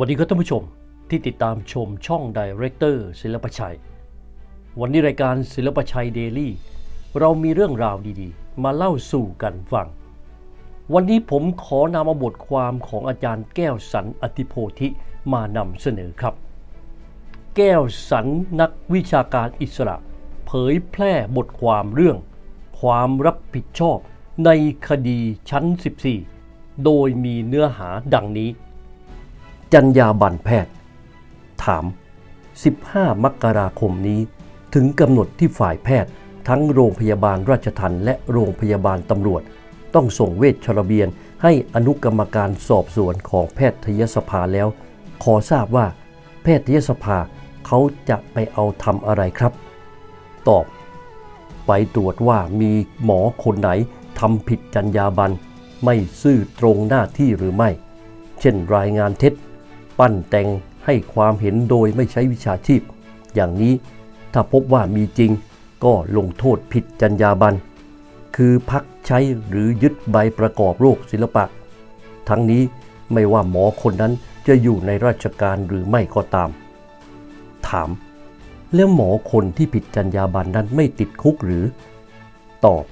วัสดีครับท่านผู้ชมที่ติดตามชมช่องดีเรคเตอร์ศิลปชัย วันนี้รายการศิลปชัยเดลี่เรามีเรื่องราวดีๆ มาเล่าสู่กันฟัง วันนี้ผมขอนำเอาบทความของอาจารย์แก้วสันอธิโพธิมานำเสนอครับ แก้วสันนักวิชาการอิสระ เผยแพร่บทความเรื่อง ความรับผิดชอบในคดีชั้น 14 โดยมีเนื้อหาดังนี้ จัญญาบันแพทย์ ถาม 15 มกราคมนี้ ถึงกำหนดที่ฝ่ายแพทย์ ทั้งโรงพยาบาลราชทัณฑ์และโรงพยาบาลตำรวจ ต้องส่งเวชชระเบียนให้อนุกรรมการสอบสวนของแพทยสภาแล้ว ขอทราบว่า แพทยสภาเขาจะไปเอาทำอะไรครับ ตอบ ไปตรวจว่ามีหมอคนไหนทำผิดจรรยาบรรณไม่ซื่อตรงหน้าที่หรือไม่ เช่นรายงานเท็จ ปั้นแต่งให้ความเห็นโดยไม่ใช้วิชาชีพ อย่างนี้ถ้าพบว่ามีจริงก็ลงโทษผิดจรรยาบรรณคือพักใช้หรือยึดใบประกอบโรคศิลปะ ทั้งนี้ไม่ว่าหมอคนนั้นจะอยู่ในราชการหรือไม่ก็ตาม ถาม แล้วหมอคนที่ผิดจรรยาบรรณนั้นไม่ติดคุกหรือ ตอบ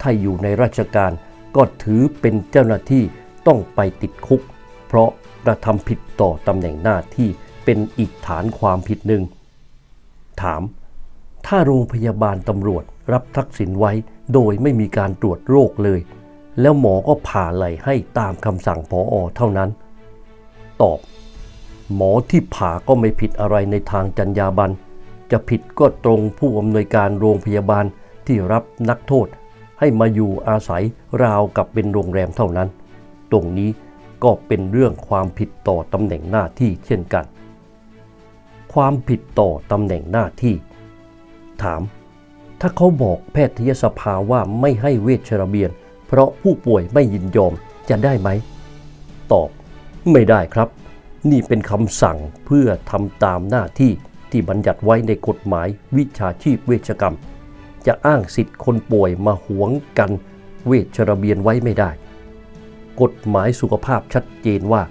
ถ้าอยู่ในราชการก็ถือเป็นเจ้าหน้าที่ต้องไปติดคุก เพราะ กระทำผิดต่อตำแหน่งหน้าที่เป็นอีกฐานความผิดหนึ่ง ถาม ถ้าโรงพยาบาลตำรวจรับทักษิณไว้โดยไม่มีการตรวจโรคเลย แล้วหมอก็ผ่าไหลให้ตามคำสั่งพออเท่านั้น ตอบ หมอที่ผ่าก็ไม่ผิดอะไรในทางจรรยาบรรณจะผิดก็ตรงผู้อำนวยการโรงพยาบาลที่รับนักโทษ ให้มาอยู่อาศัยราวกับเป็นโรงแรมเท่านั้น ตรงนี้ ก็เป็นเรื่องความผิดต่อตำแหน่งหน้าที่เช่นกัน ความผิดต่อตำแหน่งหน้าที่ ถาม ถ้าเขาบอกแพทยสภาว่าไม่ให้เวชระเบียน เพราะผู้ป่วยไม่ยินยอมจะได้ไหม ตอบ ไม่ได้ครับ นี่เป็นคำสั่งเพื่อทำตามหน้าที่ที่บัญญัติไว้ในกฎหมายวิชาชีพเวชกรรม จะอ้างสิทธิ์คนป่วยมาหวงกันเวชระเบียนไว้ไม่ได้ กฎหมายสุขภาพชัดเจนว่า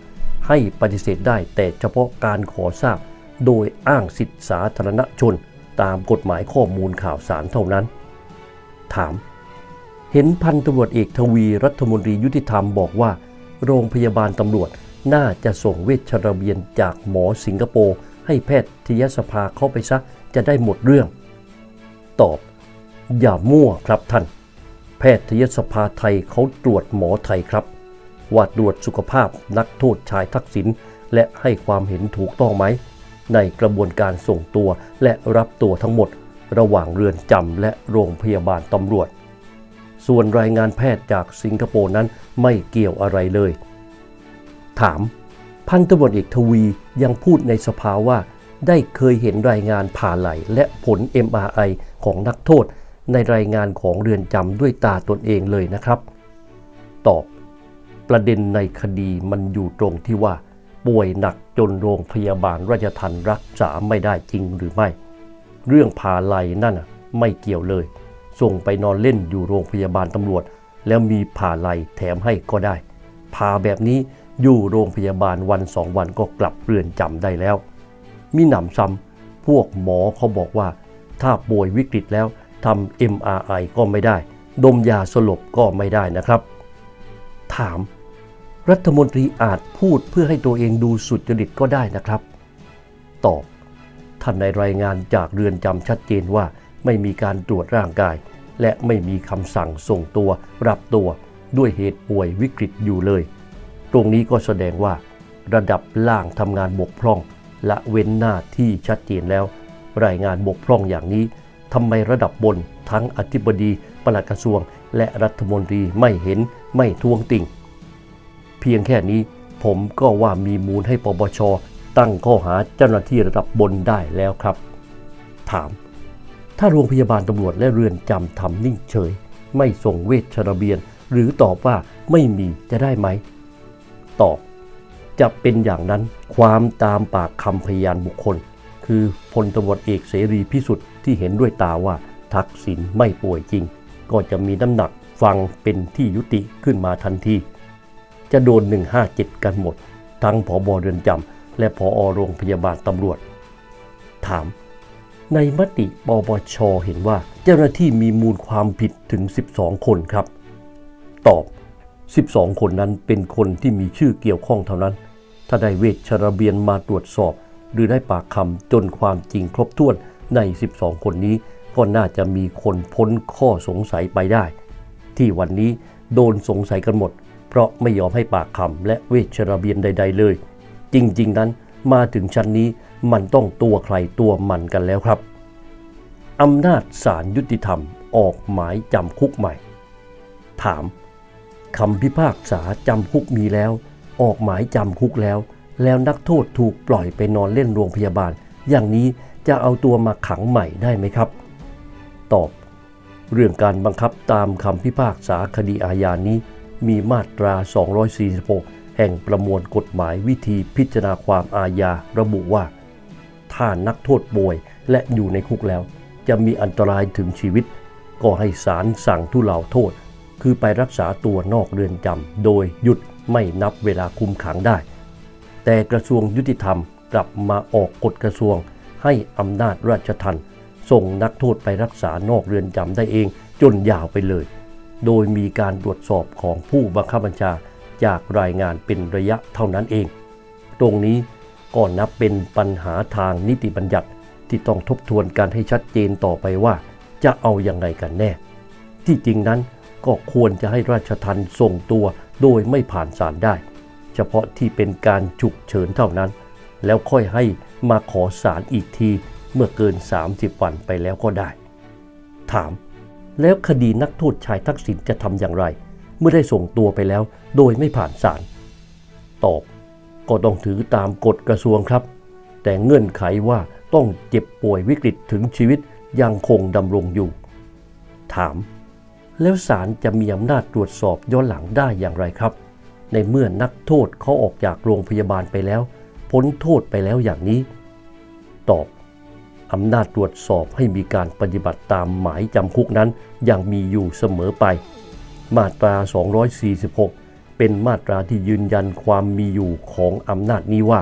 ให้ปฏิเสธได้แต่เฉพาะการขอทราบ โดยอ้างสิทธิสาธารณชน ตามกฎหมายข้อมูลข่าวสารเท่านั้น ถาม เห็นพันตำรวจเอกทวีรัฐมนตรียุติธรรมบอกว่า โรงพยาบาลตำรวจน่าจะส่งเวชระเบียนจากหมอสิงคโปร์ให้แพทยสภาเข้าไปซะจะได้หมดเรื่อง ตอบ อย่ามั่วครับท่าน แพทยสภาไทยเขาตรวจหมอไทยครับ ว่าตรวจสุขภาพนักโทษชายทักษิณและให้ความเห็นถูกต้องไหม ในกระบวนการส่งตัวและรับตัวทั้งหมด ระหว่างเรือนจำและโรงพยาบาลตำรวจ ส่วนรายงานแพทย์จากสิงคโปร์นั้นไม่เกี่ยวอะไรเลย ถาม พันตำรวจเอกทวียังพูดในสภาว่า ได้เคยเห็นรายงานผ่าไหลและผล MRI ของนักโทษในรายงานของเรือนจำด้วยตาตนเองเลยนะครับ ตอบ ประเด็นในคดีมันอยู่ตรงที่ว่า ป่วยหนักจนโรงพยาบาลราชทันรักษาไม่ได้จริงหรือไม่ เรื่องผ่าไลนั่นไม่เกี่ยวเลย ส่งไปนอนเล่นอยู่โรงพยาบาลตำรวจ แล้วมีผ่าไลแถมให้ก็ได้ผ่าแบบนี้อยู่โรงพยาบาลวันสองวันก็กลับเรือนจำได้แล้ว มีหนำซ้ำพวกหมอเขาบอกว่า ถ้าป่วยวิกฤตแล้วทำ MRI ก็ไม่ได้ ดมยาสลบก็ไม่ได้นะครับ ถาม รัฐมนตรีอาจพูดเพื่อให้ตัวเองดูสุดจริตก็ได้นะครับ ตอบ ท่านในรายงานจากเรือนจำชัดเจนว่าไม่มีการตรวจร่างกาย และไม่มีคำสั่งส่งตัวรับตัวด้วยเหตุป่วยวิกฤตอยู่เลย ตรงนี้ก็แสดงว่า ระดับล่างทำงานบกพร่องละเว้นหน้าที่ชัดเจนแล้ว รายงานบกพร่องอย่างนี้ทำไมระดับบนทั้งอธิบดีปลัดกระทรวง และรัฐมนตรีไม่เห็นไม่ทวงติ่ง เพียงแค่นี้ ผมก็ว่ามีมูลให้ปปช ตั้งข้อหาเจ้าหน้าที่ระดับบนได้แล้วครับ ถาม ถ้าโรงพยาบาลตำรวจและเรือนจำทำนิ่งเฉย ไม่ส่งเวชระเบียน หรือตอบว่าไม่มีจะได้ไหม ตอบ จะเป็นอย่างนั้นความตามปากคำพยานบุคคล คือพลตำรวจเอกเสรีพิสุทธิ์ที่เห็นด้วยตาว่าทักษิณไม่ป่วยจริง ก็จะมีน้ำหนักฟังเป็นที่ยุติขึ้นมาทันที จะโดน 157 กันหมด ทั้งผอบอเรือนจำและผอโรงพยาบาลตำรวจ ถาม ในมติปปชเห็นว่าเจ้าหน้าที่มีมูลความผิดถึง 12 คนครับ ตอบ 12 คนนั้นเป็นคนที่มีชื่อเกี่ยวข้องเท่านั้น ถ้าได้เวชระเบียนมาตรวจสอบ หรือได้ปากคำจนความจริงครบถ้วนใน 12 คนนี้ก็น่าจะมีคนพ้นข้อสงสัยไปได้ ที่วันนี้โดนสงสัยกันหมด เพราะไม่ยอมให้ปากคำและเวชระเบียนใด ๆ เลย จริง ๆ นั้นมาถึงชั้นนี้มันต้องตัวใครตัวมันกันแล้วครับอำนาจศาลยุติธรรมออกหมายจำคุกใหม่ ถามคำพิพากษาจำคุกมีแล้ว ออกหมายจำคุกแล้ว แล้วนักโทษถูกปล่อยไปนอนเล่นโรงพยาบาล อย่างนี้จะเอาตัวมาขังใหม่ได้ไหมครับ ตอบ เรื่องการบังคับตามคำพิพากษาคดีอาญานี้ มีมาตรา 246 แห่งประมวลกฎหมายวิธีพิจารณาความอาญาระบุว่า ถ้านักโทษป่วยและอยู่ในคุกแล้ว จะมีอันตรายถึงชีวิต ก็ให้ศาลสั่งทุเลาโทษ คือไปรักษาตัวนอกเรือนจำโดยหยุดไม่นับเวลาคุมขังได้ แต่กระทรวงยุติธรรมกลับมาออกกฎกระทรวง ให้อำนาจราชทัณฑ์ส่งนักโทษไปรักษานอกเรือนจำได้เองจนยาวไปเลย โดยมีการตรวจสอบของผู้บังคับบัญชาจากรายงานเป็นระยะเท่านั้นเอง ตรงนี้ก็นับเป็นปัญหาทางนิติบัญญัติที่ต้องทบทวนกันให้ชัดเจนต่อไปว่า จะเอาอยัางไงกันแน่ ที่จริงนั้นก็ควรจะให้ราชทันส่งตัวโดยไม่ผ่านศาลได้ เฉพาะที่เป็นการฉุกเฉินเท่านั้น แล้วค่อยให้มาขอศาลอีกทีเมื่อเกิน 30 วันไปแล้วก็ได้ ถาม แล้วคดีนักโทษชายทักษิณจะทำอย่างไร เมื่อได้ส่งตัวไปแล้วโดยไม่ผ่านศาลตอบก็ต้องถือตามกฎกระทรวงครับ แต่เงื่อนไขว่าต้องเจ็บป่วยวิกฤตถึงชีวิตยังคงดำรงอยู่ ถาม แล้วศาลจะมีอำนาจตรวจสอบย้อนหลังได้อย่างไรครับ ในเมื่อนักโทษเขาออกจากโรงพยาบาลไปแล้ว พ้นโทษไปแล้วอย่างนี้ ตอบ อำนาจตรวจสอบให้มีการปฏิบัติตามหมายจำคุกนั้นยังมีอยู่เสมอไป มาตรา 246 เป็นมาตราที่ยืนยันความมีอยู่ของอำนาจนี้ว่า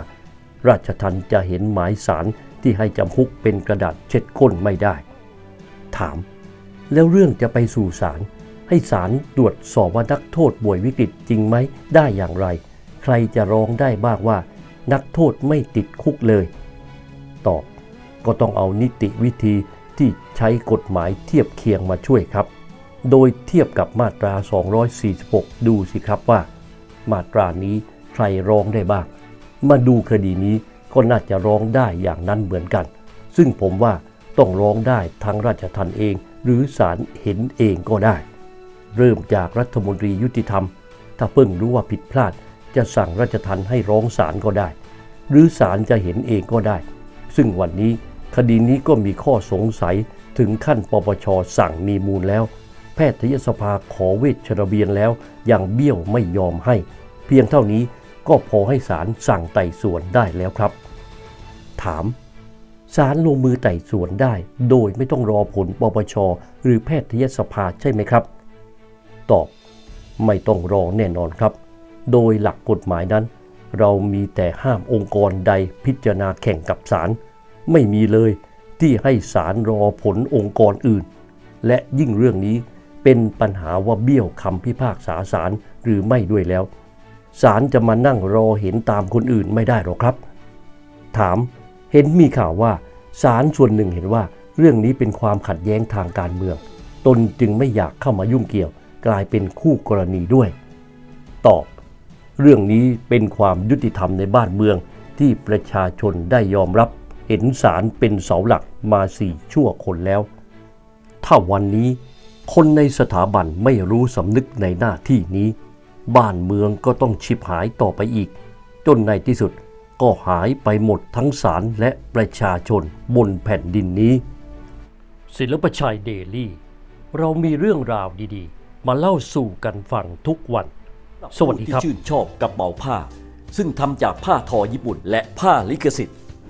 ราชทันจะเห็นหมายสารที่ให้จำคุกเป็นกระดาษเช็ดก้นไม่ได้ ถาม แล้วเรื่องจะไปสู่ศาลให้ศาลตรวจสอบว่านักโทษป่วยวิกฤตจริงไหมได้อย่างไร ใครจะร้องได้บ้างว่า นักโทษไม่ติดคุกเลย ตอบ ก็ต้องเอานิติวิธีที่ใช้กฎหมายเทียบเคียงมาช่วยครับ โดยเทียบกับมาตรา 246 ดูสิครับว่า มาตรานี้ใครร้องได้บ้าง มาดูคดีนี้ก็น่าจะร้องได้อย่างนั้นเหมือนกัน ซึ่งผมว่าต้องร้องได้ทั้งราชทัณฑ์เอง หรือศาลเห็นเองก็ได้ เริ่มจากรัฐมนตรียุติธรรม ถ้าเพิ่งรู้ว่าผิดพลาด จะสั่งราชทัณฑ์ให้ร้องศาลก็ได้ หรือศาลจะเห็นเองก็ได้ ซึ่งวันนี้ คดีนี้ก็มีข้อสงสัยถึงขั้นปปชสั่งมีมูลแล้ว แพทยสภาขอเวชระเบียนแล้ว ยังเบี้ยวไม่ยอมให้ เพียงเท่านี้ก็พอให้ศาลสั่งไต่สวนได้แล้วครับ ถามศาลลงมือไต่สวนได้ โดยไม่ต้องรอผลปปชหรือแพทยสภาใช่ไหมครับ ตอบไม่ต้องรอแน่นอนครับ โดยหลักกฎหมายนั้น เรามีแต่ห้ามองค์กรใดพิจารณาแข่งกับศาล ไม่มีเลยที่ให้ศาลรอผลองค์กรอื่น และยิ่งเรื่องนี้เป็นปัญหาว่าเบี้ยวคำพิพากษาศาลหรือไม่ด้วยแล้วศาลจะมานั่งรอเห็นตามคนอื่นไม่ได้หรอกครับ ถามเห็นมีข่าวว่าศาลส่วนหนึ่งเห็นว่า เรื่องนี้เป็นความขัดแย้งทางการเมือง ตนจึงไม่อยากเข้ามายุ่งเกี่ยว กลายเป็นคู่กรณีด้วย ตอบ เรื่องนี้เป็นความยุติธรรมในบ้านเมืองที่ประชาชนได้ยอมรับ เห็นศาลเป็นเสาหลักมาสี่ชั่วคนแล้ว ถ้าวันนี้คนในสถาบันไม่รู้สำนึกในหน้าที่นี้ บ้านเมืองก็ต้องชิบหายต่อไปอีก จนในที่สุดก็หายไปหมดทั้งศาลและประชาชนบนแผ่นดินนี้ ศิลปชัยเดลี่ เรามีเรื่องราวดีๆ มาเล่าสู่กันฟังทุกวัน สวัสดีครับที่ชื่นชอบกระเป๋าผ้า ซึ่งทำจากผ้าทอญี่ปุ่นและผ้าลิขสิทธิ์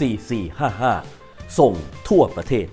4455 ส่งทั่วประเทศ